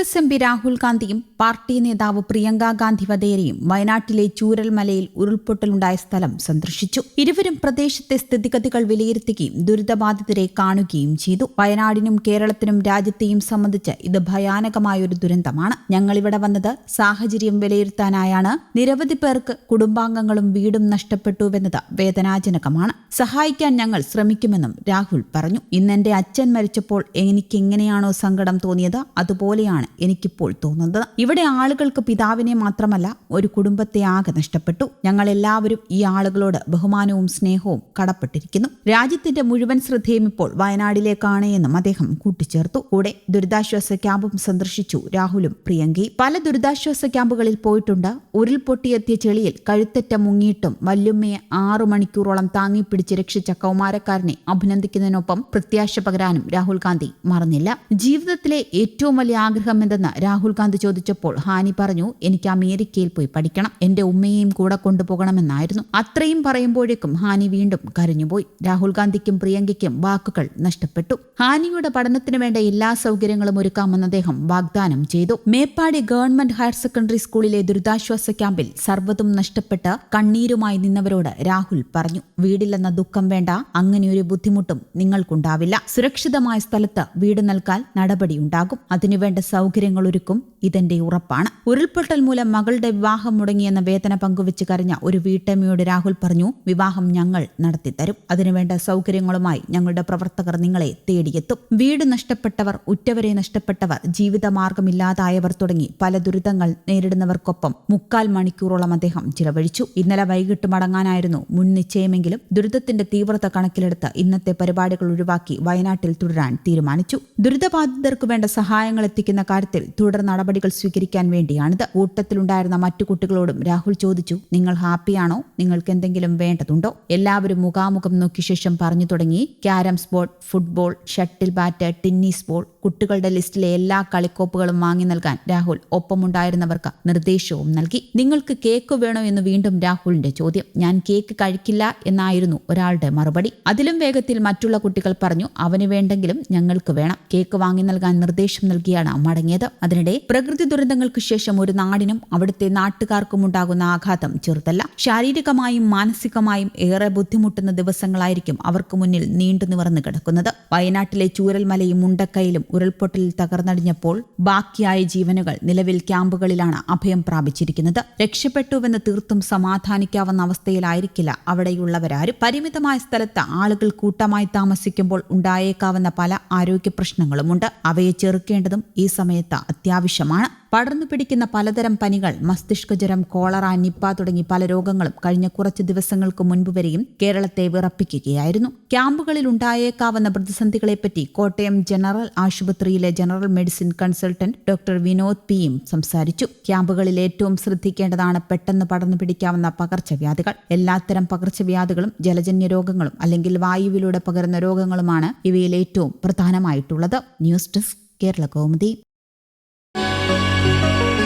Congress M P Rahul ഗാന്ധിയും party നേതാവ് പ്രിയങ്ക ഗാന്ധി വധേരയും വയനാട്ടിലെ ചൂരൽമലയിൽ ഉരുൾപൊട്ടലുണ്ടായ സ്ഥലം സന്ദർശിച്ചു. ഇരുവരും പ്രദേശത്തെ സ്ഥിതിഗതികൾ വിലയിരുത്തുകയും ദുരിതബാധിതരെ കാണുകയും ചെയ്തു. വയനാടിനും കേരളത്തിനും രാജ്യത്തെയും സംബന്ധിച്ച് ഇത് ഭയാനകമായൊരു ദുരന്തമാണ്. ഞങ്ങളിവിടെ വന്നത് സാഹചര്യം വിലയിരുത്താനായാണ്. നിരവധി പേർക്ക് കുടുംബാംഗങ്ങളും വീടും നഷ്ടപ്പെട്ടുവെന്നത് വേദനാജനകമാണ്. സഹായിക്കാൻ ഞങ്ങൾ ശ്രമിക്കുമെന്നും രാഹുൽ പറഞ്ഞു. ഇന്നെന്റെ അച്ഛൻ മരിച്ചപ്പോൾ എനിക്കെങ്ങനെയാണോ സങ്കടം തോന്നിയത്? അതുപോലെയാണ് എനിക്കിപ്പോൾ തോന്നുന്നത്. ഇവിടെ ആളുകൾക്ക് പിതാവിനെ മാത്രമല്ല ഒരു കുടുംബത്തെ ആകെ നഷ്ടപ്പെട്ടു. ഞങ്ങൾ എല്ലാവരും ഈ ആളുകളോട് ബഹുമാനവും സ്നേഹവും കടപ്പെട്ടിരിക്കുന്നു. രാജ്യത്തിന്റെ മുഴുവൻ ശ്രദ്ധയും ഇപ്പോൾ വയനാടിലേക്കാണ് എന്നും അദ്ദേഹം കൂട്ടിച്ചേർത്തു. കൂടെ ദുരിതാശ്വാസ ക്യാമ്പും സന്ദർശിച്ചു രാഹുലും പ്രിയങ്കയും. പല ദുരിതാശ്വാസ ക്യാമ്പുകളിൽ പോയിട്ടുണ്ട്. ഉരുൾപൊട്ടിയെത്തിയ ചെളിയിൽ കഴുത്തറ്റ മുങ്ങിയിട്ടും വല്യുമ്മയെ ആറു മണിക്കൂറോളം താങ്ങിപ്പിടിച്ച് രക്ഷിച്ച കൗമാരക്കാരനെ അഭിനന്ദിക്കുന്നതിനൊപ്പം പ്രത്യാശ പകരാനും രാഹുൽ ഗാന്ധി മറന്നില്ല. ജീവിതത്തിലെ ഏറ്റവും വലിയ ആഗ്രഹം എന്തെന്ന് രാഹുൽ ഗാന്ധി ചോദിച്ചപ്പോൾ ഹാനി പറഞ്ഞു എനിക്ക് അമേരിക്കയിൽ പോയി പഠിക്കണം. എന്റെ ഉമ്മയെയും കൂടെ കൊണ്ടുപോകണമെന്നായിരുന്നു അത്രയും പറയുമ്പോഴേക്കും ഹാനി വീണ്ടും കരഞ്ഞുപോയി. രാഹുൽ ഗാന്ധിക്കും പ്രിയങ്കയ്ക്കും വാക്കുകൾ നഷ്ടപ്പെട്ടു. ഹാനിയുടെ പഠനത്തിന് വേണ്ട എല്ലാ സൗകര്യങ്ങളും ഒരുക്കാമെന്ന് അദ്ദേഹം വാഗ്ദാനം ചെയ്തു. മേപ്പാടി ഗവൺമെന്റ് ഹയർ സെക്കൻഡറി സ്കൂളിലെ ദുരിതാശ്വാസ ക്യാമ്പിൽ സർവതും നഷ്ടപ്പെട്ട് കണ്ണീരുമായി നിന്നവരോട് രാഹുൽ പറഞ്ഞു വീടില്ലെന്ന ദുഃഖം വേണ്ട. അങ്ങനെയൊരു ബുദ്ധിമുട്ടും നിങ്ങൾക്കുണ്ടാവില്ല. സുരക്ഷിതമായ സ്ഥലത്ത് വീട് നൽകാൻ നടപടിയുണ്ടാകും. അതിനുവേണ്ട സൗകര്യങ്ങൾ ഒരുക്കും ഇതെന്റെ ഉറപ്പാണ്. ഉരുൾപൊട്ടൽ മൂലം മകളുടെ വിവാഹം മുടങ്ങിയെന്ന വേദന പങ്കുവെച്ച് കരഞ്ഞ ഒരു വീട്ടമ്മയോട് രാഹുൽ പറഞ്ഞു വിവാഹം ഞങ്ങൾ നടത്തിത്തരും. അതിനുവേണ്ട സൗകര്യങ്ങളുമായി ഞങ്ങളുടെ പ്രവർത്തകർ നിങ്ങളെ തേടിയെത്തും. വീട് നഷ്ടപ്പെട്ടവർ ഉറ്റവരെ നഷ്ടപ്പെട്ടവർ ജീവിതമാർഗമില്ലാതായവർ തുടങ്ങി പല ദുരിതങ്ങൾ നേരിടുന്നവർക്കൊപ്പം മുക്കാൽ മണിക്കൂറോളം അദ്ദേഹം ചിലവഴിച്ചു. ഇന്നലെ വൈകിട്ട് മടങ്ങാനായിരുന്നു മുൻ നിശ്ചയമെങ്കിലും ദുരിതത്തിന്റെ തീവ്രത കണക്കിലെടുത്ത് ഇന്നത്തെ പരിപാടികൾ ഒഴിവാക്കി വയനാട്ടിൽ തുടരാൻ തീരുമാനിച്ചു. ദുരിതബാധിതർക്ക് വേണ്ട സഹായങ്ങൾ എത്തിക്കുന്ന കാര്യത്തിൽ തുടർ നടപടികൾ സ്വീകരിക്കാൻ വേണ്ടിയാണിത്. കൂട്ടത്തിലുണ്ടായിരുന്ന മറ്റു കുട്ടികളോടും രാഹുൽ ചോദിച്ചു നിങ്ങൾ ഹാപ്പിയാണോ? നിങ്ങൾക്ക് എന്തെങ്കിലും വേണ്ടതുണ്ടോ? എല്ലാവരും മുഖാമുഖം നോക്കിയ ശേഷം പറഞ്ഞു തുടങ്ങി carroms board football shuttle bat tennis ball കുട്ടികളുടെ ലിസ്റ്റിലെ എല്ലാ കളിക്കോപ്പുകളും വാങ്ങി നൽകാൻ രാഹുൽ ഒപ്പമുണ്ടായിരുന്നവർക്ക് നിർദ്ദേശവും നൽകി. നിങ്ങൾക്ക് കേക്ക് വേണോ എന്ന് വീണ്ടും രാഹുലിന്റെ ചോദ്യം. ഞാൻ കേക്ക് കഴിക്കില്ല എന്നായിരുന്നു ഒരാളുടെ മറുപടി. അതിലും വേഗത്തിൽ മറ്റുള്ള കുട്ടികൾ പറഞ്ഞു അവന് വേണ്ടെങ്കിലും ഞങ്ങൾക്ക് വേണം. കേക്ക് വാങ്ങി നൽകാൻ നിർദ്ദേശം നൽകിയാണ് മടങ്ങിയത്. അതിനിടെ പ്രകൃതി ദുരന്തങ്ങൾക്ക് ശേഷം ഒരു നാടിനും അവിടുത്തെ നാട്ടുകാർക്കും ഉണ്ടാകുന്ന ആഘാതം ചെറുതല്ല. ശാരീരികമായും മാനസികമായും ഏറെ ബുദ്ധിമുട്ടുന്ന ദിവസങ്ങളായിരിക്കും അവർക്ക് മുന്നിൽ നീണ്ടു നിവർന്നു കിടക്കുന്നത്. വയനാട്ടിലെ ചൂരൽമലയും മുണ്ടക്കയിലും ഉരുൾപൊട്ടലിൽ തകർന്നടിഞ്ഞപ്പോൾ ബാക്കിയായ ജീവനുകൾ നിലവിൽ ക്യാമ്പുകളിലാണ് അഭയം പ്രാപിച്ചിരിക്കുന്നത്. രക്ഷപ്പെട്ടുവെന്ന് തീർത്തും സമാധാനിക്കാവുന്ന അവസ്ഥയിലായിരിക്കില്ല അവിടെയുള്ളവരാരും. പരിമിതമായ സ്ഥലത്ത് ആളുകൾ കൂട്ടമായി താമസിക്കുമ്പോൾ ഉണ്ടായേക്കാവുന്ന പല ആരോഗ്യ പ്രശ്നങ്ങളുമുണ്ട്. അവയെ ചെറുക്കേണ്ടതും ഈ സമയത്ത് അത്യാവശ്യമാണ് പടർന്നു പിടിക്കുന്ന പലതരം പനികൾ മസ്തിഷ്കജ്വരം കോളറ നിപ്പ തുടങ്ങി പല രോഗങ്ങളും കഴിഞ്ഞ കുറച്ച് ദിവസങ്ങൾക്ക് മുൻപ് വരെയും കേരളത്തെ വിറപ്പിക്കുകയായിരുന്നു. ക്യാമ്പുകളിൽ ഉണ്ടായേക്കാവുന്ന പ്രതിസന്ധികളെപ്പറ്റി കോട്ടയം ജനറൽ ആശുപത്രിയിലെ general medicine consultant doctor Vinod പിയും സംസാരിച്ചു. ക്യാമ്പുകളിൽ ഏറ്റവും ശ്രദ്ധിക്കേണ്ടതാണ് പെട്ടെന്ന് പടർന്നു പിടിക്കാവുന്ന പകർച്ചവ്യാധികൾ. എല്ലാത്തരം പകർച്ചവ്യാധികളും ജലജന്യ രോഗങ്ങളും അല്ലെങ്കിൽ വായുവിലൂടെ പകരുന്ന രോഗങ്ങളുമാണ് ഇവയിൽ ഏറ്റവും പ്രധാനമായിട്ടുള്ളത്. News desk Kerala Kaumudi. Bye.